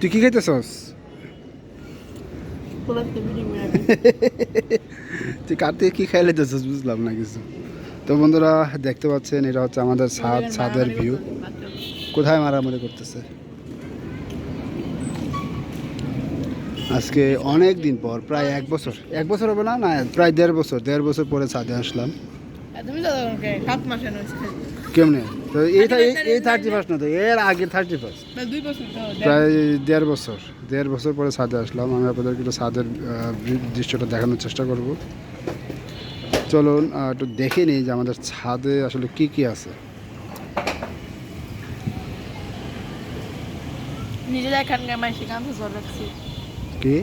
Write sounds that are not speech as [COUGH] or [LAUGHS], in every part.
তুই কি খাইতেছস? [LAUGHS] তুই থেকে কি খাইলে দিতেছস বুঝলাম না কিছু। তো বন্ধুরা দেখতে পাচ্ছেন এটা হচ্ছে আমাদের ছাদ ছাদের ভিউ কোথায় মারামারি করতেছে? আজকে অনেক দিন পর প্রায় এক বছর। এক বছর হবে না? না প্রায় দেড় বছর। দেড় বছর পরে ছাদে আসলাম। কেমনে? তো এই এই- থার্টি ফার্স্ট না তো? এর আগে থার্টি ফার্স্ট প্রায় দেড় বছর। দেড় বছর পরে ছাদে আসলাম। আমি আপনাদেরকে একটু ছাদের দৃশ্যটা দেখানোর চেষ্টা করব। চলুন একটু দেখে নিই যে আমাদের ছাদে আসলে কি কি আছে। নিজেরা এখানকার মাইসে গান জল রাখছি কি?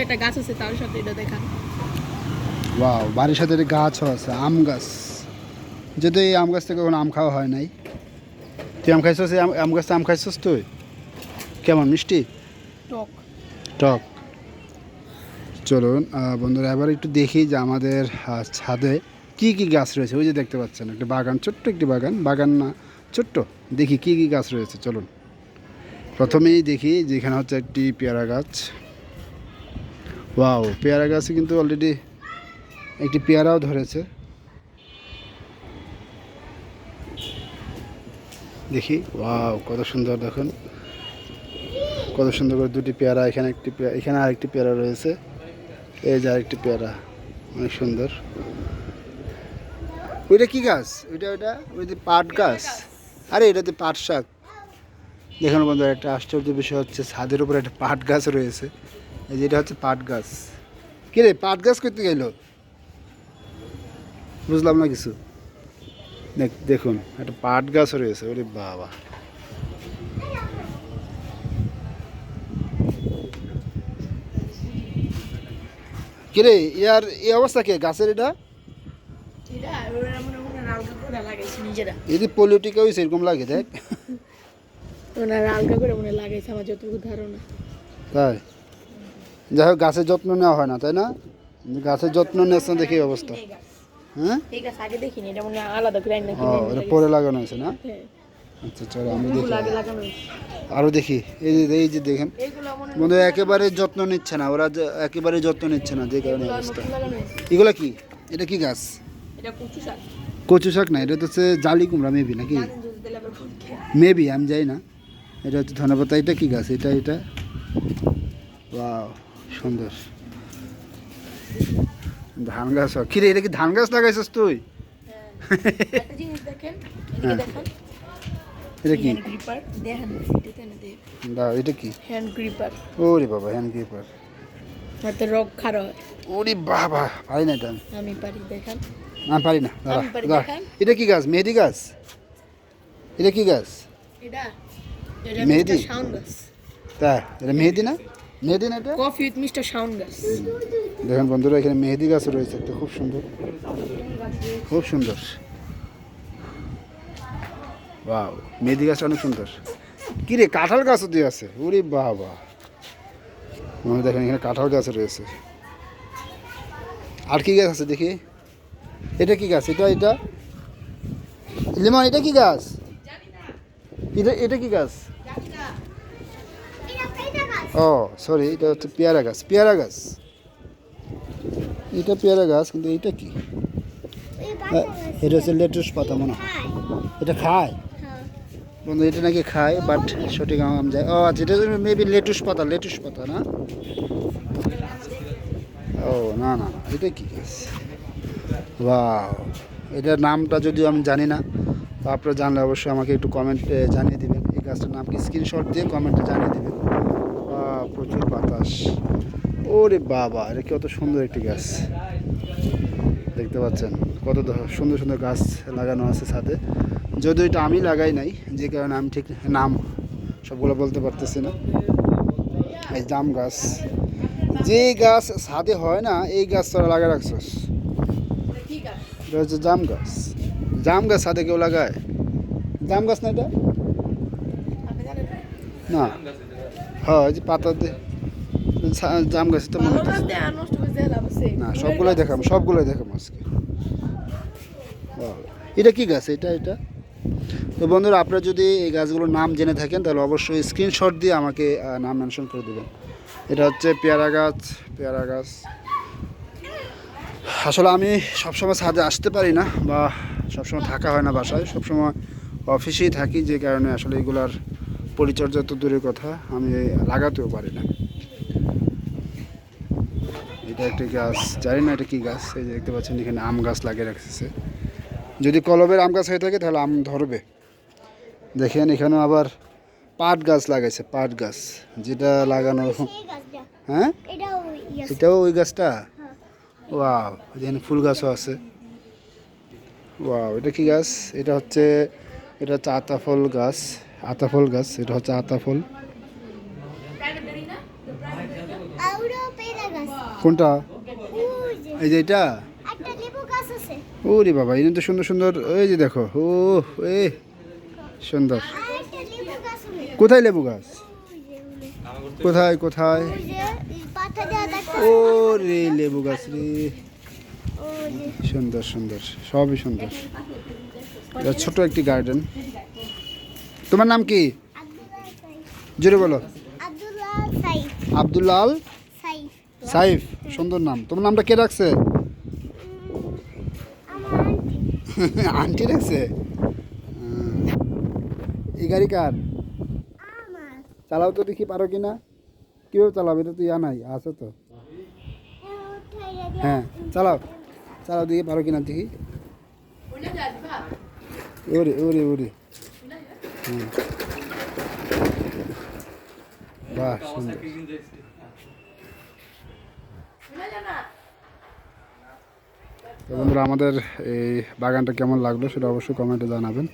একটা গাছ আছে তার সাথে এটা দেখান। ওয়াও বাড়ির সাথে একটা গাছও আছে আম গাছ। যদি এই আম গাছ থেকে কোনো আম খাওয়া হয় নাই তুই আম খাইছস এই আম- আম গাছটা আম খাইছস তুই? কেমন মিষ্টি? টক। টক। চলুন বন্ধুরা এবার একটু দেখি যে আমাদের ছাদে কি কি গাছ রয়েছে। ওই যে দেখতে পাচ্ছেন একটা বাগান ছোট্ট একটি বাগান বাগান না ছোট্ট। দেখি কি কি গাছ রয়েছে চলুন। প্রথমেই দেখি যে এখানে হচ্ছে একটি পেয়ারা গাছ। ওয়াও পেয়ারা গাছে কিন্তু অলরেডি একটি পেয়ারাও ধরেছে। দেখি। ওয়াও, কত সুন্দর দেখুন। কত সুন্দর করে দুটি পেয়ারা, এখানে একটি পেয়ারা এখানে আরেকটি পেয়ারা রয়েছে। এই যে আরেকটি পেয়ারা, অনেক সুন্দর। ওইটা কি গাছ? ওইটা ওইটা ওই যে পাট গাছ? আরে, এটা এটাতে পাট শাক। দেখুন বন্ধু একটা আশ্চর্য বিষয় হচ্ছে, ছাদের উপরে একটা পাট গাছ রয়েছে। এই যে এটা হচ্ছে পাট গাছ। কি রে, পাট গাছ করতে গেল বুঝলাম না কিছু। দেখুন একটা পাট গাছ রয়েছে ওরে বাবা। কিরে ইয়ার এই অবস্থা কে? গাছের এটা? যদি লাগে দেখ। ওরা রালকা করে মনে লাগাইছে আমার যতটুকু ধারণা। তাই? যাই হোক গাছের যত্ন নেওয়া হয় না তাই না? গাছের যত্ন নেচ্ছে না দেখি অবস্থা। হ্যাঁ? এই গাছ আগে দেখিনি এটা মনে আলাদা করে আইনা ও এটা পরে লাগানো হয়েছে না? হ্যাঁ। আচ্ছা চলো আমরা দেখি। আরও দেখি এই যে এই যে দেখেন। মনে বন্ধু একেবারে যত্ন নিচ্ছে না ওরা একেবারে যত্ন নিচ্ছে না যে কারণে এগুলো অবস্থা। এগুলো কি? এটা কি গাছ? এটা কচু শাক। কচু শাক না এটা তো হচ্ছে জালি কুমড়া মেবি নাকি। মেবি আমি যাই না। এটা হচ্ছে ধনেপাতা এটা কি গাছ? এটা এটা? ওয়াও সুন্দর। ধান গাছ হয়। কিরে এটা কি ধান গাছ লাগাইছিস তুই? হ্যাঁ। হ্যাঁ। এটা কি? গ্রিপার দাও এটা কি? হ্যান্ড গ্রিপার ওরে বাবা হ্যান্ড কিপার হাতে রোগ খারাপ ওরে বাবা পারি না এটা আমি। পারি দেখেন। পারি না দাঁড়া। এটা কি গাছ? মেহেদি গাছ? এটা কি গাছ? এটা মেহেদি? তাই এটা মেহেদি না? মেহেদি না এটা? কফি উইথ মিস্টার শাউন গাছ। দেখেন বন্ধুরা এখানে মেহেদি গাছ রয়েছে একটা খুব সুন্দর। খুব সুন্দর। বাহ মেহেদি গাছটা অনেক সুন্দর। কি রে কাঁঠাল গাছও দিয়ে আছে? ওরে বাবা। মনে দেখেন এখানে কাঁঠাল গাছ রয়েছে। আর কি গাছ আছে দেখি? এটা কি গাছ? এটা এটা? লিমন এটা কি গাছ? এটা এটা কি গাছ? ও সরি এটা হচ্ছে পেয়ারা গাছ পেয়ারা গাছ। এটা পেয়ারা গাছ কিন্তু এটা কি? হ্যাঁ, এটা হচ্ছে লেটুস পাতা মনে হয়। এটা খায়? বন্ধু এটা নাকি খায় বাট সঠিক আম যায়। ও আচ্ছা এটা মেবি লেটুস পাতা লেটুস পাতা না? ও না না না এটা কি গাছ? ওয়াও এটার নামটা যদিও আমি জানি না তো আপনারা জানলে অবশ্যই আমাকে একটু কমেন্টে জানিয়ে দেবেন। এই গাছটার নাম কি? স্ক্রিনশট দিয়ে কমেন্টে জানিয়ে দেবেন। বাহ, প্রচুর বাতাস। ওরে বাবা, এটা কত সুন্দর একটি গাছ। দেখতে পাচ্ছেন, কত সুন্দর সুন্দর গাছ লাগানো আছে ছাদে। যদিও এটা আমি লাগাই নাই, যে কারণে আমি ঠিক নাম সবগুলো বলতে পারতেছি না। এই জাম গাছ। যে গাছ ছাদে হয় না, এই গাছ তোরা লাগা রাখছস। এটা হচ্ছে জাম গাছ। জাম গাছ ছাদে কেউ লাগায়? জাম গাছ না এটা? না। হ্যাঁ যে পাতা দিয়ে জাম গাছ তো মনে না সবগুলোই দেখাম সবগুলোই দেখাম আজকে। এটা কি গাছ? এটা এটা? তো বন্ধুরা আপনারা যদি এই গাছগুলোর নাম জেনে থাকেন তাহলে অবশ্যই স্ক্রিনশট দিয়ে আমাকে নাম মেনশন করে দেবেন। এটা হচ্ছে পেয়ারা গাছ পেয়ারা গাছ। আসলে আমি সবসময় ছাদে আসতে পারি না বা সবসময় থাকা হয় না বাসায়। সবসময় অফিসেই থাকি যে কারণে আসলে এগুলার পরিচর্যা তো দূরের কথা আমি লাগাতেও পারি না। এটা একটা গাছ জানি না এটা কী গাছ এই যে দেখতে পাচ্ছেন এখানে আম গাছ লাগিয়ে রাখতেছে যদি কলবের আম গাছ হয়ে থাকে তাহলে আম ধরবে। দেখেন এখানেও আবার পাট গাছ লাগাইছে পাট গাছ যেটা লাগানো হ্যাঁ? এটাও ইয়ে ওই গাছটা? ওয়াও এখানে ফুল গাছও আছে। ওয়াও এটা কি গাছ? এটা হচ্ছে এটা হচ্ছে আতাফল গাছ আতাফল গাছ এটা হচ্ছে আতাফল আউরো পেয়ারা গাছ কোনটা? এই যে এটা? ওরে বাবা এখানে তো সুন্দর সুন্দর ওই যে দেখো ও এ সুন্দর। কোথায় লেবু গাছ? কোথায় কোথায়? ও রে লেবু গাছ রে। সুন্দর সুন্দর সবই সুন্দর। এটা ছোট একটি গার্ডেন তোমার নাম কি? জোরে বলো। আব্দুল্লাল সাইফ সুন্দর নাম। তোমার নামটা কে রাখছে? [LAUGHS] আন্টি রাখছে? এই গাড়ি কার? চালাও তো দেখি পারো কি না কীভাবে চালাবে এটা তো ইয়া নাই আছে তো। হ্যাঁ চালাও। চালাও দেখি পারো কিনা দেখি। ওরে ওরে ওরে। হুম। বাহ সুন্দর। বন্ধুরা আমাদের এই বাগানটা কেমন লাগল সেটা অবশ্যই কমেন্টে জানাবেন।